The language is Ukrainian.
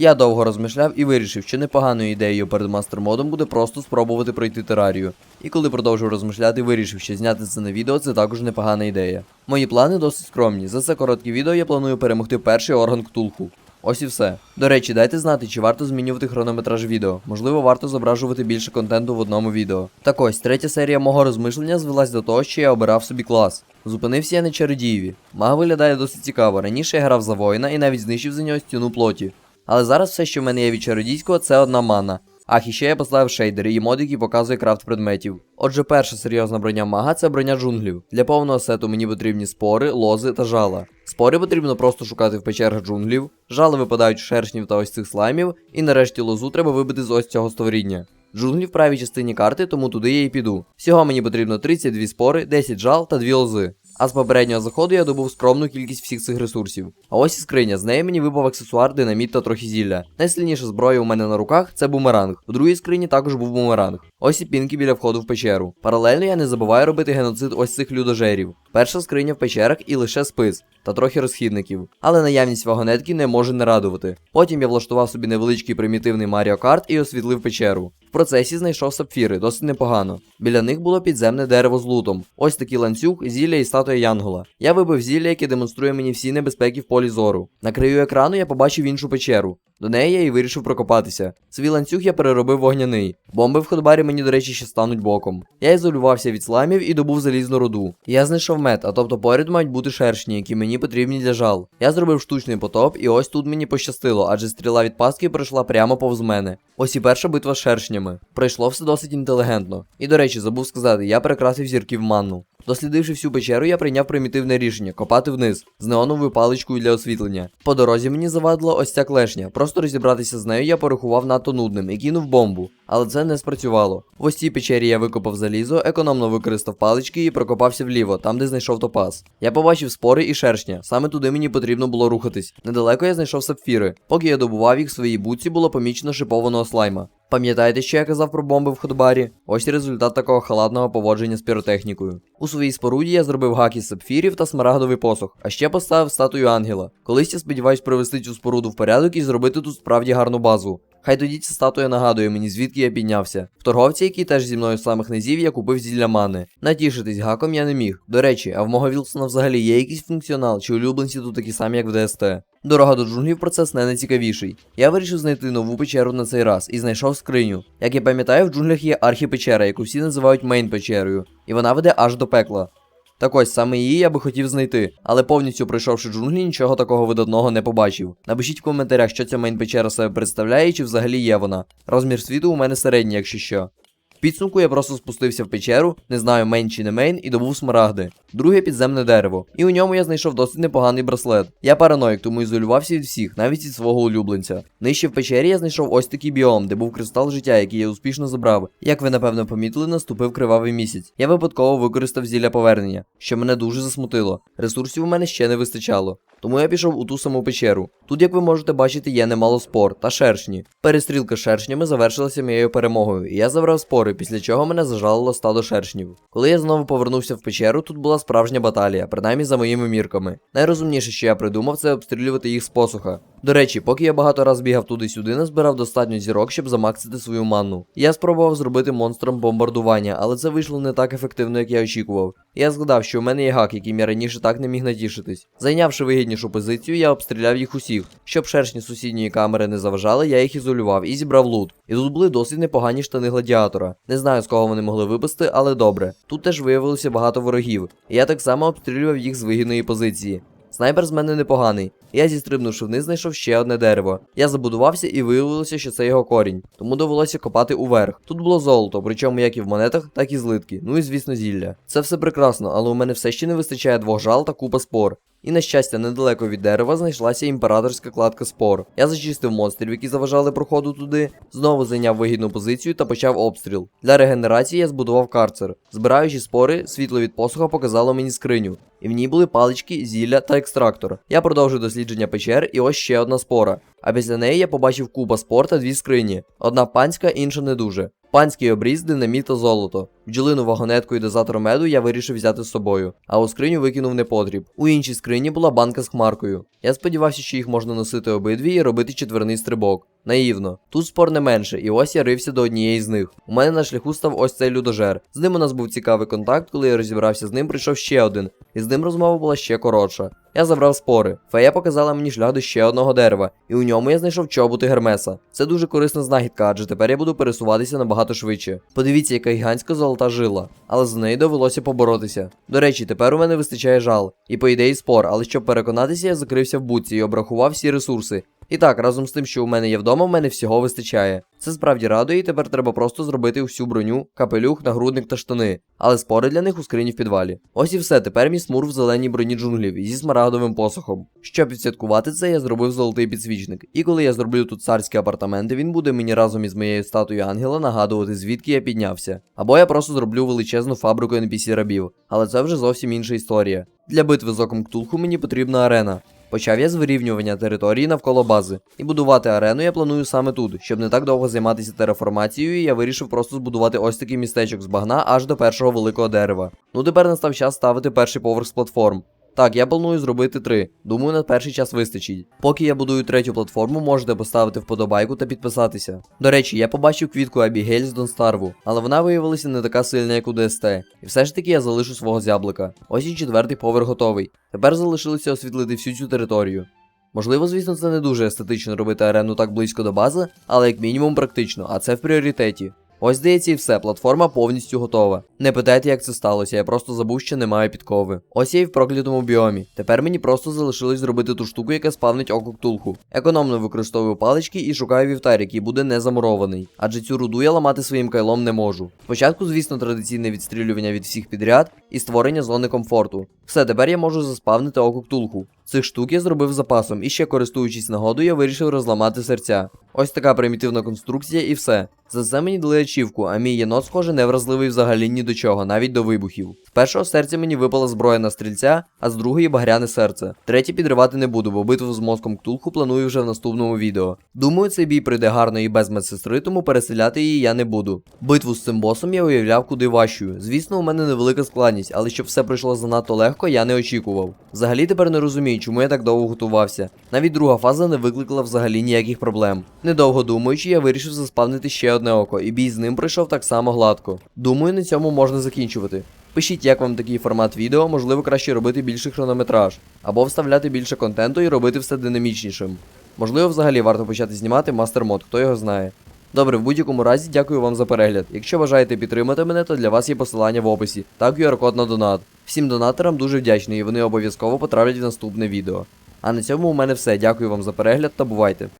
Я довго розмишляв і вирішив, що непоганою ідеєю перед мастер-модом буде просто спробувати пройти терарію. І коли продовжив розмишляти, вирішив, що зняти це на відео це також непогана ідея. Мої плани досить скромні. За це коротке відео я планую перемогти перший орган ктулху. Ось і все. До речі, дайте знати, чи варто змінювати хронометраж відео. Можливо, варто зображувати більше контенту в одному відео. Так ось, третя серія мого розмишлення звелась до того, що я обирав собі клас. Зупинився я на чародієві. Мага виглядає досить цікаво. Раніше я грав за воїна і навіть знищив за нього стіну плоті. Але зараз все, що в мене є від чародійського, це одна мана. Ах, і ще я поставив шейдери і мод, який показує крафт предметів. Отже, перша серйозна броня мага це броня джунглів. Для повного сету мені потрібні спори, лози та жала. Спори потрібно просто шукати в печерах джунглів, жали випадають з шершнів та ось цих слаймів, і нарешті лозу треба вибити з ось цього створіння. Джунглі в правій частині карти, тому туди я і піду. Всього мені потрібно 32 спори, 10 жал та 2 лози. А з попереднього заходу я добув скромну кількість всіх цих ресурсів. А ось і скриня, з неї мені випав аксесуар, динаміт та трохи зілля. Найсильніша зброя у мене на руках це бумеранг. У другій скрині також був бумеранг. Ось і пінки біля входу в печеру. Паралельно я не забуваю робити геноцид ось цих людожерів. Перша скриня в печерах і лише спис. Та трохи розхідників, але наявність вагонетки не може не радувати. Потім я влаштував собі невеличкий примітивний Маріо Карт і освітлив печеру. В процесі знайшов сапфіри, досить непогано. Біля них було підземне дерево з лутом. Ось такий ланцюг, зілля і статуя Янгола. Я вибив зілля, яке демонструє мені всі небезпеки в полі зору. На краю екрану я побачив іншу печеру. До неї я і вирішив прокопатися. Свій ланцюг я переробив вогняний. Бомби в ходбарі мені, до речі, ще стануть боком. Я ізолювався від сламів і добув залізну руду. Я знайшов мед, а тобто поряд мають бути шершні, які мені потрібні для жал. Я зробив штучний потоп, і ось тут мені пощастило, адже стріла від пастки пройшла прямо повз мене. Ось і перша битва з шершнями. Пройшло все досить інтелігентно. І до речі, забув сказати, я перекрасив зірки в манну. Дослідивши всю печеру, я прийняв примітивне рішення копати вниз з неоновою паличкою для освітлення. По дорозі мені завадила ось ця клешня. Просто розібратися з нею я порахував надто нудним і кинув бомбу. Але це не спрацювало. В ось цій печері я викопав залізо, економно використав палички і прокопався вліво, там де знайшов топаз. Я побачив спори і шершня. Саме туди мені потрібно було рухатись. Недалеко я знайшов сапфіри. Поки я добував їх в своїй буці, було помічено шипованого слайма. Пам'ятаєте, що я казав про бомби в ходбарі? Ось результат такого халатного поводження з піротехнікою. У своїй споруді я зробив гак із сапфірів та смарагдовий посох, а ще поставив статую ангела. Колись я сподіваюсь привести цю споруду в порядок і зробити тут справді гарну базу. Хай тоді ця статуя нагадує мені, звідки я піднявся. В торговця, який теж зі мною з самих низів, я купив зілля мани. Натішитись гаком я не міг. До речі, а в мого Вілсона взагалі є якийсь функціонал, чи улюбленці тут такі самі, як в ДСТ. Дорога до джунглів процес не найцікавіший. Я вирішив знайти нову печеру на цей раз і знайшов скриню. Як я пам'ятаю, в джунглях є архіпечера, яку всі називають мейн печерою, і вона веде аж до пекла. Так ось саме її я би хотів знайти, але повністю пройшовши джунглі, нічого такого видатного не побачив. Напишіть в коментарях, що ця мейнпечера себе представляє чи взагалі є вона. Розмір світу у мене середній, якщо що. Підсумку я просто спустився в печеру, не знаю мейн чи не мейн, і добув смарагди. Друге підземне дерево. І у ньому я знайшов досить непоганий браслет. Я параноїк, тому ізолювався від всіх, навіть від свого улюбленця. Нижче в печері я знайшов ось такий біом, де був кристал життя, який я успішно забрав. Як ви напевно помітили, наступив кривавий місяць. Я випадково використав зілля повернення, що мене дуже засмутило. Ресурсів у мене ще не вистачало. Тому я пішов у ту саму печеру. Тут, як ви можете бачити, є немало спор та шершні. Перестрілка з шершнями завершилася моєю перемогою, і я забрав спори, після чого мене зажалило стадо шершнів. Коли я знову повернувся в печеру, тут була справжня баталія, принаймні за моїми мірками. Найрозумніше, що я придумав, це обстрілювати їх з посуха. До речі, поки я багато раз бігав туди-сюди, назбирав достатньо зірок, щоб замаксити свою манну. Я спробував зробити монстром бомбардування, але це вийшло не так ефективно, як я очікував. Я згадав, що у мене є гак, яким я раніше так не міг натішитись. Зайнявши вигіднішу позицію, я обстріляв їх усіх. Щоб шершні сусідньої камери не заважали, я їх ізолював і зібрав лут. І тут були досить непогані штани гладіатора. Не знаю, з кого вони могли випасти, але добре. Тут теж виявилося багато ворогів. І я так само обстрілював їх з вигідної позиції. Снайпер з мене непоганий. Я зістрибнувши вниз, знайшов ще одне дерево. Я забудувався і виявилося, що це його корінь, тому довелося копати уверх. Тут було золото, причому як і в монетах, так і злитки. Ну і звісно, зілля. Це все прекрасно, але у мене все ще не вистачає двох жал та купа спор. І на щастя, недалеко від дерева знайшлася імператорська кладка спор. Я зачистив монстрів, які заважали проходу туди, знову зайняв вигідну позицію та почав обстріл. Для регенерації я збудував карцер. Збираючи спори, світло від посуха показало мені скриню. І в ній були палички, зілля та екстрактор. Я продовжив дослідження печер, і ось ще одна спора. А після неї я побачив куба спор та дві скрині. Одна панська, інша не дуже. Панський обріз, динаміт та золото. Бджолину вагонетку і дозатор меду я вирішив взяти з собою, а у скриню викинув непотріб. У іншій скрині була банка з хмаркою. Я сподівався, що їх можна носити обидві і робити четверний стрибок. Наївно. Тут спор не менше, і ось я рився до однієї з них. У мене на шляху став ось цей людожер. З ним у нас був цікавий контакт, коли я розібрався з ним, прийшов ще один, і з ним розмова була ще коротша. Я забрав спори. Фея показала мені шлях до ще одного дерева, і у ньому я знайшов чоботи Гермеса. Це дуже корисна знахідка, адже тепер я буду пересуватися набагато швидше. Подивіться, яка гігантська золота жила, але за неї довелося поборотися. До речі, тепер у мене вистачає жал, і по ідеї спор, але щоб переконатися, я закрився в буці і обрахував всі ресурси. І так, разом з тим, що у мене є вдома, в мене всього вистачає. Це справді радує, і тепер треба просто зробити всю броню, капелюх, нагрудник та штани. Але спори для них у скрині в підвалі. Ось і все, тепер мій смур в зеленій броні джунглів зі смарагдовим посохом. Щоб відсвяткувати це, я зробив золотий підсвічник. І коли я зроблю тут царські апартаменти, він буде мені разом із моєю статуєю ангела нагадувати, звідки я піднявся. Або я просто зроблю величезну фабрику NPC рабів. Але це вже зовсім інша історія. Для битви з оком Ктулху мені потрібна арена. Почав я з вирівнювання території навколо бази. І будувати арену я планую саме тут, щоб не так довго займатися тераформацією, я вирішив просто збудувати ось такий містечок з багна аж до першого великого дерева. Ну тепер настав час ставити перший поверх з платформ. Так, я планую зробити три. Думаю, на перший час вистачить. Поки я будую третю платформу, можете поставити вподобайку та підписатися. До речі, я побачив квітку Абігель з Донстарву, але вона виявилася не така сильна, як у ДСТ. І все ж таки я залишу свого зяблика. Ось і четвертий поверх готовий. Тепер залишилося освітлити всю цю територію. Можливо, звісно, це не дуже естетично робити арену так близько до бази, але як мінімум практично, а це в пріоритеті. Ось здається і все, платформа повністю готова. Не питайте, як це сталося, я просто забув, що немає підкови. Ось я і в проклятому біомі. Тепер мені просто залишилось зробити ту штуку, яка спавнить око ктулху. Економно використовую палички і шукаю вівтар, який буде не замурований. Адже цю руду я ламати своїм кайлом не можу. Спочатку, звісно, традиційне відстрілювання від всіх підряд і створення зони комфорту. Все, тепер я можу заспавнити око ктулху. Цих штук я зробив запасом, і ще користуючись нагодою, я вирішив розламати серця. Ось така примітивна конструкція і все. За це мені дали ачівку, а мій єнот, схоже, не вразливий взагалі ні до чого, навіть до вибухів. З першого серця мені випала зброя на стрільця, а з другої багряне серце. Третє підривати не буду, бо битву з мозком ктулху планую вже в наступному відео. Думаю, цей бій пройде гарно і без медсестри, тому переселяти її я не буду. Битву з цим босом я уявляв куди важчою. Звісно, у мене невелика складність, але щоб все пройшло занадто легко, я не очікував. Взагалі тепер не розумію, чому я так довго готувався. Навіть друга фаза не викликала взагалі ніяких проблем. Недовго думаючи, я вирішив заспавнити ще одне око, і бій з ним пройшов так само гладко. Думаю, на цьому можна закінчувати. Пишіть, як вам такий формат відео, можливо, краще робити більший хронометраж, або вставляти більше контенту і робити все динамічнішим. Можливо, взагалі варто почати знімати мастер-мод, хто його знає. Добре, в будь-якому разі дякую вам за перегляд. Якщо бажаєте підтримати мене, то для вас є посилання в описі та QR-код на донат. Всім донаторам дуже вдячний і вони обов'язково потраплять в наступне відео. А на цьому у мене все. Дякую вам за перегляд та бувайте.